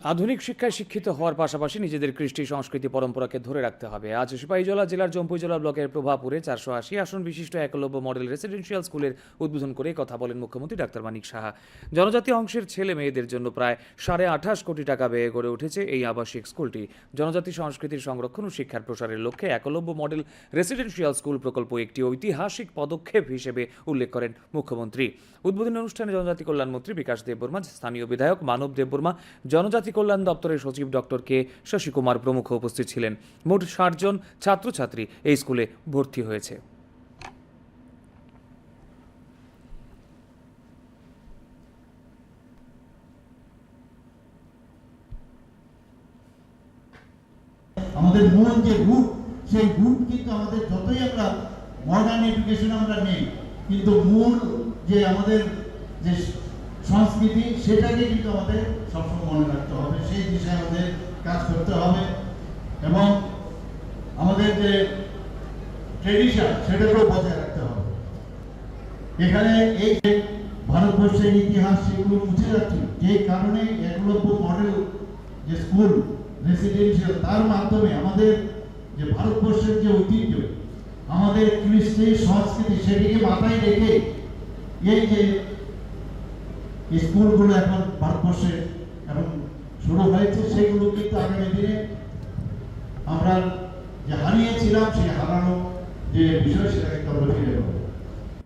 আধুনিক শিক্ষায় শিক্ষিত হওয়ার পাশাপাশি নিজেদের কৃষ্টি, সংস্কৃতি, পরম্পরাকে ধরে রাখতে হবে। আজ সিপাহীজলা জেলার জম্পুইজলা ব্লকের প্রভাপুরে চারশো আশি আসন বিশিষ্ট একলব্য মডেল রেসিডেন্সিয়াল স্কুলের উদ্বোধন করে কথা বলেন মুখ্যমন্ত্রী ডাক্তার মানিক সাহা। জনজাতি অংশের ছেলে মেয়েদের জন্য প্রায় সাড়ে আঠাশ কোটি টাকা ব্যয়ে গড়ে উঠেছে এই আবাসিক স্কুলটি। জনজাতি সংস্কৃতির সংরক্ষণ ও শিক্ষার প্রসারের লক্ষ্যে একলব্য মডেল রেসিডেন্সিয়াল স্কুল প্রকল্প একটি ঐতিহাসিক পদক্ষেপ হিসেবে উল্লেখ করেন মুখ্যমন্ত্রী। উদ্বোধনী অনুষ্ঠানে জনজাতি কল্যাণমন্ত্রী বিকাশ দেববর্মা, স্থানীয় বিধায়ক মানব দেববর্মা, জনজাতি কল্যাণ দপ্তরের সচিব ডক্টর কে শশী কুমার প্রমুখ উপস্থিত ছিলেন। মোট ষাট জন ছাত্রছাত্রী এই স্কুলে ভর্তি হয়েছে। আমাদের মূল যে রূপ সেই রূপ কিন্তু আমাদের যতই আমরা মডার্ন এডুকেশন আমরা নেই, কিন্তু মূল যে আমাদের যে সংস্কৃতি সেটাকে কিন্তু আমাদের সবসময় মনে রাখতে হবে। সেই দিশায় আমাদের কাজ করতে হবে। এবং আমাদের যে ট্রেডিশন সেটাকেও বজায় রাখতে হবে। এখানে এই যে ভারতবর্ষের ইতিহাস সেগুলো মুছে যাচ্ছে, যে কারণে একলব্য মডেল যে স্কুল রেসিডেন্সিয়াল তার মাধ্যমে আমাদের যে ভারতবর্ষের যে ঐতিহ্য, আমাদের কৃষ্টি সংস্কৃতি সেটিকে মাথায় রেখে এই যে স্কুলগুলো এখন ভারতবর্ষে এখন শুরু হয়েছে, সেগুলো কিন্তু আগামী দিনে আমরা যে হারিয়েছিলাম, সেই হারানো যে বিষয়, সেটাকে আমরা ফিরে পাবো